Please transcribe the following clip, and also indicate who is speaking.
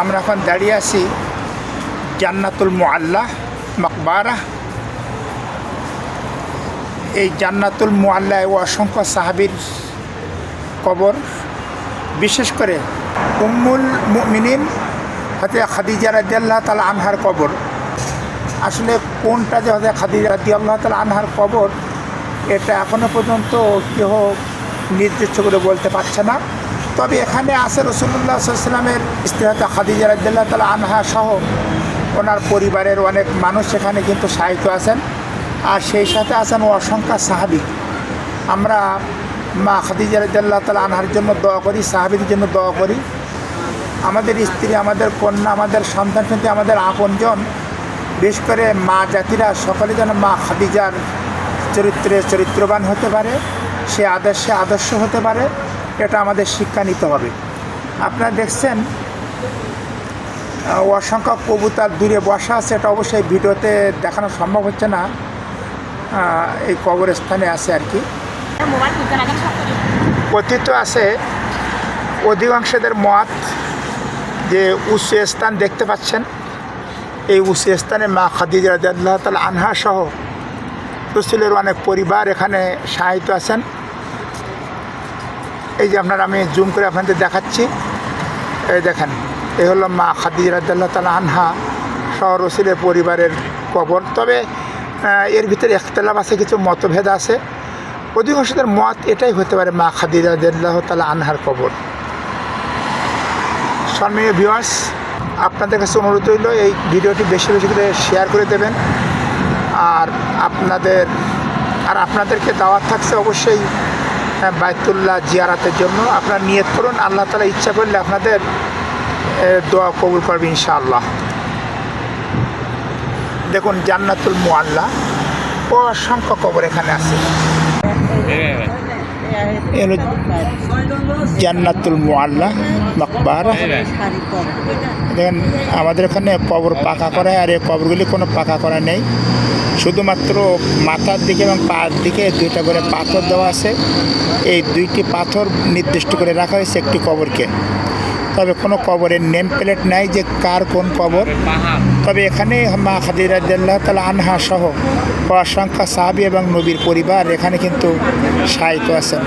Speaker 1: আমরা এখন দাঁড়িয়ে আছি জান্নাতুল মুআল্লাহ মকবারা। এই জান্নাতুল মুআল্লায় ও অসংখ্য সাহাবির কবর, বিশেষ করে উম্মুল মুমিনিন হতে খাদিজা রাজি আল্লাহ তালা আনহার কবর। আসলে কোনটা যে হতে খাদিজা রাদিয়াল্লাহ তালা আনহার কবর, এটা এখনও পর্যন্ত কেউ নির্দিষ্ট করে বলতে পারছে না। তবে এখানে আছে রসুল্লাহ সাল্লামের খাদিজা রাদিয়াল্লাহ তালা আনহা সহ ওনার পরিবারের অনেক মানুষ এখানে কিন্তু সাহিত্য আছেন। আর সেই সাথে আছেন অসংখ্য সাহাবি। আমরা মা খাদিজা রাদিয়াল্লাহ তালা আনহার জন্য দোয়া করি সাহাবির জন্য দোয়া করি। আমাদের স্ত্রী, আমাদের কন্যা, আমাদের সন্তান সন্তান আমাদের আপনজন, বিশেষ করে মা জাতিরা সকলে যেন মা খাদিজার চরিত্রে চরিত্রবান হতে পারে, সে আদর্শে আদর্শ হতে পারে। এটা আমাদের শিক্ষা নিতে হবে। আপনারা দেখছেন অসংখ্য কবুতার দূরে বসা আছে, এটা অবশ্যই ভিডিওতে দেখানো সম্ভব হচ্ছে না। এই কবরস্থানে আছে আর কি। কথিত আছে, অধিকাংশদের মত যে উচ্চ স্থান দেখতে পাচ্ছেন। এই উচ্চ স্থানে মা খাদিজা রাদিয়াল্লাহ তালা আনহা সহ রসুলের অনেক পরিবার এখানে সাহিত্য আছেন। এই যে আপনার আমি জুম করে আপনাদের দেখাচ্ছি। এই দেখেন এই হলো মা খাদিজা রাদিয়াল্লাহ তালা আনহা, শহর রসুলের পরিবারের কবর। তবে এর ভিতরে একতলাপ আছে, কিছু মতভেদ আছে। অধিকাংশদের মত এটাই হতে পারে মা খাদিজা রাদিয়াল্লাহ তালা আনহার কবর। সম্মানীয় ভিউয়ার্স আপনাদের কাছে অনুরোধ রইল, এই ভিডিওটি বেশি বেশি করে শেয়ার করে দেবেন। আর আপনাদের, আর আপনাদেরকে দাওয়াত থাকছে অবশ্যই আহ, বায়তুল্লাহ জিয়ারাতের জন্য আপনারা নিয়ত করুন আল্লাহ তালা ইচ্ছা করলে আপনাদের দোয়া কবুল করবে ইনশাআল্লাহ। দেখুন জান্নাতুল মোয়াল্লা অসংখ্য কবর এখানে আছে। জান্নাতুল মোয়াল্লা মকবারা। দেখেন আমাদের এখানে কবর পাকা করা হয় আর এই কবরগুলি কোনো পাকা করা নেই। শুধুমাত্র মাথার দিকে এবং পায়ের দিকে দুইটা করে পাথর দেওয়া আছে। এই দুইটি পাথর নির্দিষ্ট করে রাখা হয়েছে একটি কবরকে। তবে কোনো কবরের নেম প্লেট নাই যে কার কোন কবর। তবে এখানে মা খাদিরা দেল্লাহ তালা আনহা সহ অসংখ্য সাহাবি এবং নবীর পরিবার এখানে কিন্তু সাহিত্য আছেন।